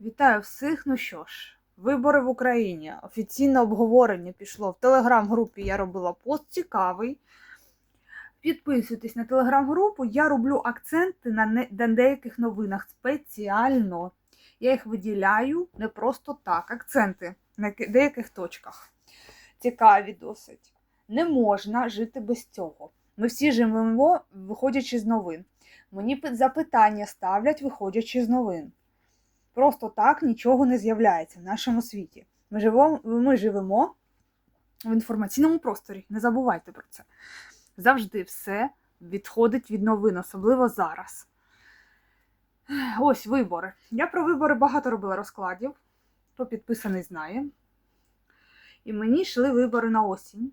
Вітаю всіх. Ну що ж, вибори в Україні. Офіційне обговорення пішло в телеграм-групі. Я робила пост цікавий. Підписуйтесь на телеграм-групу. Я роблю акценти на, не... на деяких новинах спеціально. Я їх виділяю не просто так. Акценти на деяких точках. Цікаві досить. Не можна жити без цього. Ми всі живемо, виходячи з новин. Мені запитання ставлять, виходячи з новин. Просто так нічого не з'являється в нашому світі. Ми живемо, ми живемо в інформаційному просторі. Не забувайте про це. Завжди все відходить від новин, особливо зараз. Ось вибори. Я про вибори багато робила розкладів. Хто підписаний знає. І мені йшли вибори на осінь.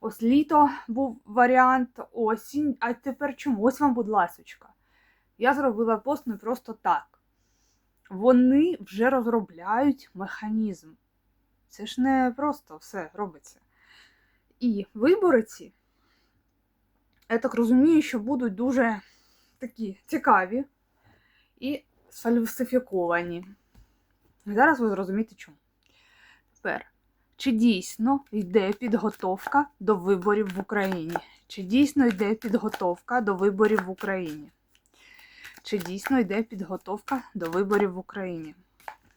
Ось літо був варіант осінь, а тепер чому? Ось вам, будь ласочка. Я зробила пост не просто так. Вони вже розробляють механізм. Це ж не просто все робиться. І вибори ці, я так розумію, що будуть дуже такі цікаві і сфальсифіковані. Зараз ви зрозумієте чому. Тепер, чи дійсно йде підготовка до виборів в Україні? Чи дійсно йде підготовка до виборів в Україні? Чи дійсно йде підготовка до виборів в Україні?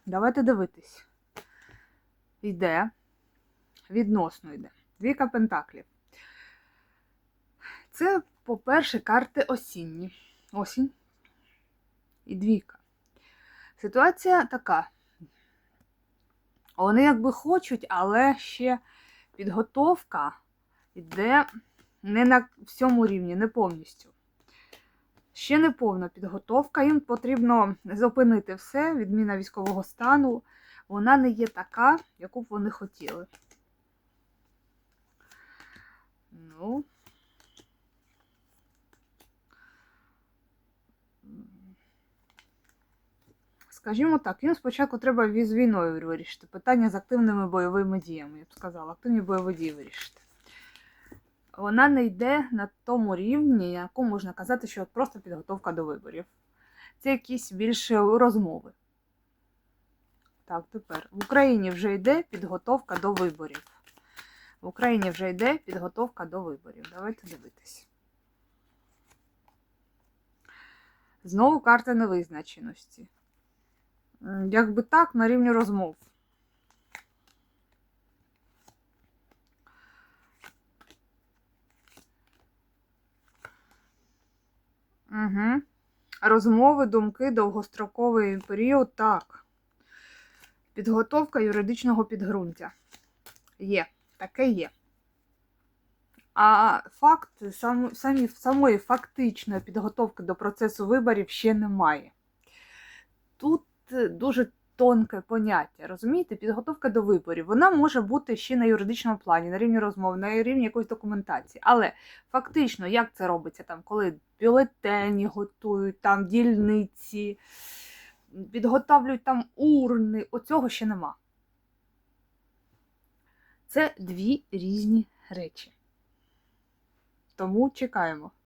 Давайте дивитись. Йде, відносно йде. Двійка пентаклів. Це, по-перше, карти осінні. Осінь і двійка. Ситуація така. Вони якби хочуть, але ще підготовка йде не на всьому рівні, не повністю. Ще не повна підготовка. Їм потрібно зупинити все, відміна військового стану. Вона не є така, яку б вони хотіли. Ну. Скажімо так, їм спочатку треба з війною вирішити. Питання з активними бойовими діями, я б сказала, активні бойові дії вирішити. Вона не йде на тому рівні, на якому можна казати, що просто підготовка до виборів. Це якісь більше розмови. Так, тепер в Україні вже йде підготовка до виборів. В Україні вже йде підготовка до виборів. Давайте дивитись. Знову карта невизначеності. Якби так, на рівні розмов. Угу. Розмови, думки, довгостроковий період, так. Підготовка юридичного підґрунтя. Є, таке є. А факт, сам, самі, самої фактичної підготовки до процесу виборів ще немає. Тут е, дуже тонке поняття, розумієте? Підготовка до виборів. Вона може бути ще на юридичному плані, на рівні розмов, на рівні якоїсь документації. Але фактично, як це робиться, там, коли бюлетені готують, там дільниці, підготовлюють там урни, оцього ще нема. Це дві різні речі. Тому чекаємо.